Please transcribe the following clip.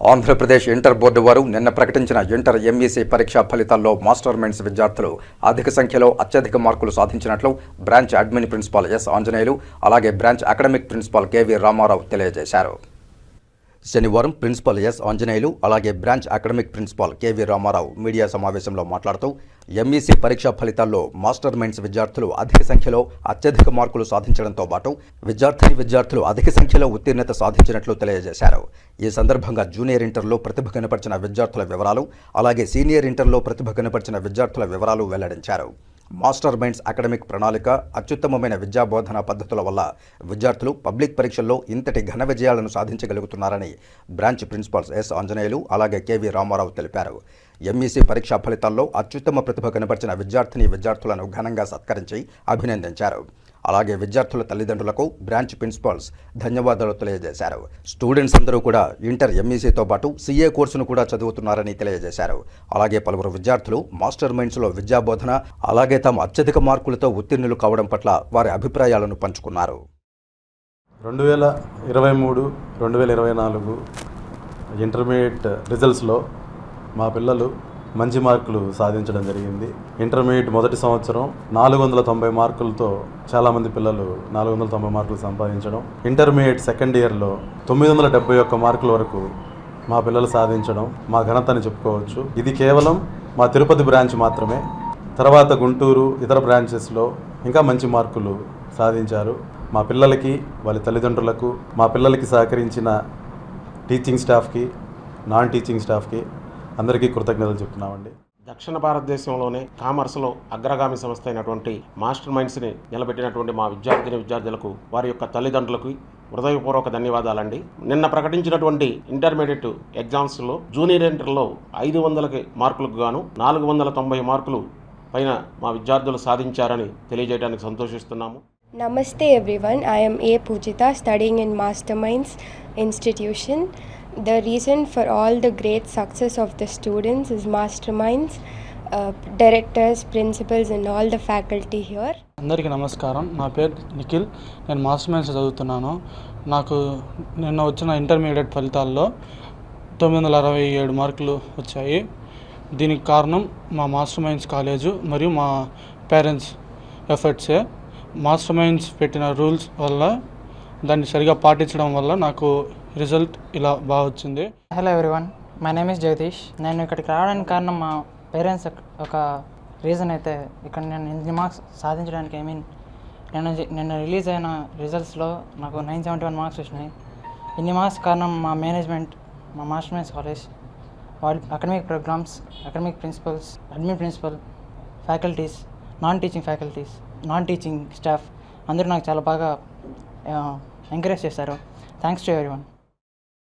Andhra Pradesh inter board వారు నిన్న ప్రకటించిన ఇంటర్ ఎంఈసీ పరీక్షా ఫలితాల్లో మాస్టర్ మైండ్స్ విద్యార్థులు అధిక సంఖ్యలో అత్యధిక మార్కులు సాధించినట్లు branch admin principal S Anjaneyulu అలాగే branch academic principal K V Ramarao తెలియజేశారు. శనివారం ప్రిన్సిపల్ ఎస్. ఆంజనేయులు అలాగే branch academic principal K V Ramarao media సమావేశంలో మాట్లాడుతూ ఎంఈసీ పరీక్షా ఫలితాల్లో మాస్టర్ మైండ్స్ విద్యార్థులు అధిక సంఖ్యలో అత్యధిక మార్కులు సాధించడంతో పాటు విద్యార్థిని విద్యార్థులు అధిక సంఖ్యలో ఉత్తీర్ణత సాధించినట్లు తెలియజేశారు. ఈ సందర్భంగా జూనియర్ ఇంటర్లో ప్రతిభ కనపరిచిన విద్యార్థుల వివరాలు అలాగే సీనియర్ ఇంటర్లో ప్రతిభ కనపరిచిన విద్యార్థుల వివరాలు వెల్లడించారు. మాస్టర్ మైండ్స్ అకాడమిక్ ప్రణాళిక అత్యుత్తమమైన విద్యా బోధనా పద్ధతుల వల్ల విద్యార్థులు పబ్లిక్ పరీక్షల్లో ఇంతటి ఘన విజయాలను సాధించగలుగుతున్నారని బ్రాంచ్ ప్రిన్సిపాల్స్ ఎస్ ఆంజనేయులు అలాగే కెవి రామారావు తెలిపారు. ఎంఈసీ పరీక్షా ఫలితాల్లో అత్యుత్తమ ప్రతిభ కనబరిచిన విద్యార్థిని విద్యార్థులను ఘనంగా సత్కరించి అభినందించారు. అలాగే విద్యార్థుల తల్లిదండ్రులకు బ్రాంచ్ ప్రిన్సిపాల్స్ ధన్యవాదాలు తెలియజేశారు. స్టూడెంట్స్ అందరూ కూడా ఇంటర్ ఎంఈసీతో పాటు సీఏ కోర్సును కూడా చదువుతున్నారని తెలియజేశారు. అలాగే పలువురు విద్యార్థులు మాస్టర్ మైండ్స్లో విద్యాబోధన అలాగే తాము అత్యధిక మార్కులతో ఉత్తీర్ణులు కావడం పట్ల వారి అభిప్రాయాలను పంచుకున్నారు. రెండు వేల ఇరవై మూడు రెండు వేల ఇరవై నాలుగు ఇంటర్మీడియట్ రిజల్ట్స్లో మా పిల్లలు మంచి మార్కులు సాధించడం జరిగింది. ఇంటర్మీడియట్ మొదటి సంవత్సరం నాలుగు వందల తొంభై మార్కులతో చాలామంది పిల్లలు నాలుగు వందల తొంభై మార్కులు సంపాదించడం. ఇంటర్మీడియట్ సెకండ్ ఇయర్లో తొమ్మిది వందల డెబ్బై ఒక్క మార్కుల వరకు మా పిల్లలు సాధించడం మా ఘనతని చెప్పుకోవచ్చు. ఇది కేవలం మా తిరుపతి బ్రాంచ్ మాత్రమే. తర్వాత గుంటూరు ఇతర బ్రాంచెస్లో ఇంకా మంచి మార్కులు సాధించారు. మా పిల్లలకి వాళ్ళ తల్లిదండ్రులకు మా పిల్లలకి సహకరించిన టీచింగ్ స్టాఫ్కి నాన్ టీచింగ్ స్టాఫ్కి అందరికీ కృతజ్ఞతలు చెప్తున్నామండి దక్షిణ భారతదేశంలోనే కామర్స్లో అగ్రగామి సంస్థ అయినటువంటి మాస్టర్ మైండ్స్ని నిలబెట్టినటువంటి మా విద్యార్థిని విద్యార్థులకు వారి యొక్క తల్లిదండ్రులకు హృదయపూర్వక ధన్యవాదాలండి నిన్న ప్రకటించినటువంటి ఇంటర్మీడియట్ ఎగ్జామ్స్లో జూనియర్ ఇంటర్లో ఐదు వందలకి మార్కులకు గాను నాలుగు వందల తొంభై మార్కులు పైన మా విద్యార్థులు సాధించారని తెలియజేయడానికి సంతోషిస్తున్నాము Namaste everyone. I am A. Pujita studying in Masterminds Institution. The reason for all the great success of the students is Masterminds, uh, directors, principals, and all the faculty here. అందరికీ నమస్కారం. నా పేరు నిఖిల్. నేను మాస్టర్ మైన్స్ చదువుతున్నాను. నాకు నిన్న వచ్చిన intermediate ఫలితాల్లో తొమ్మిది వందల అరవై ఏడు మార్కులు వచ్చాయి. దీనికి కారణం మా మాస్టర్ మైన్స్ కాలేజు మరియు మా పేరెంట్స్ ఎఫర్ట్సే మాస్టర్ మైన్స్ పెట్టిన రూల్స్ వల్ల దాన్ని సరిగా పాటించడం వల్ల నాకు రిజల్ట్ ఇలా బాగా వచ్చింది. Hello everyone my name is Jagadish నేను ఇక్కడికి రావడానికి కారణం మా పేరెంట్స్ ఒక రీజన్ అయితే ఇక్కడ నేను ఇన్ని మార్క్స్ సాధించడానికి ఐ మీన్ నేను నిన్న రిలీజ్ అయిన రిజల్ట్స్లో నాకు నైన్ సెవెంటీ వన్ మార్క్స్ వచ్చినాయి. ఇన్ని మార్క్స్ కారణం మా మేనేజ్మెంట్ మా మాస్టర్ మైన్స్ కాలేజ్ వాళ్ళ academic programs academic principals admin principal faculties non teaching faculties non teaching staff అందరూ నాకు చాలా బాగా ఎంకరేజ్ చేశారు. Thanks to every one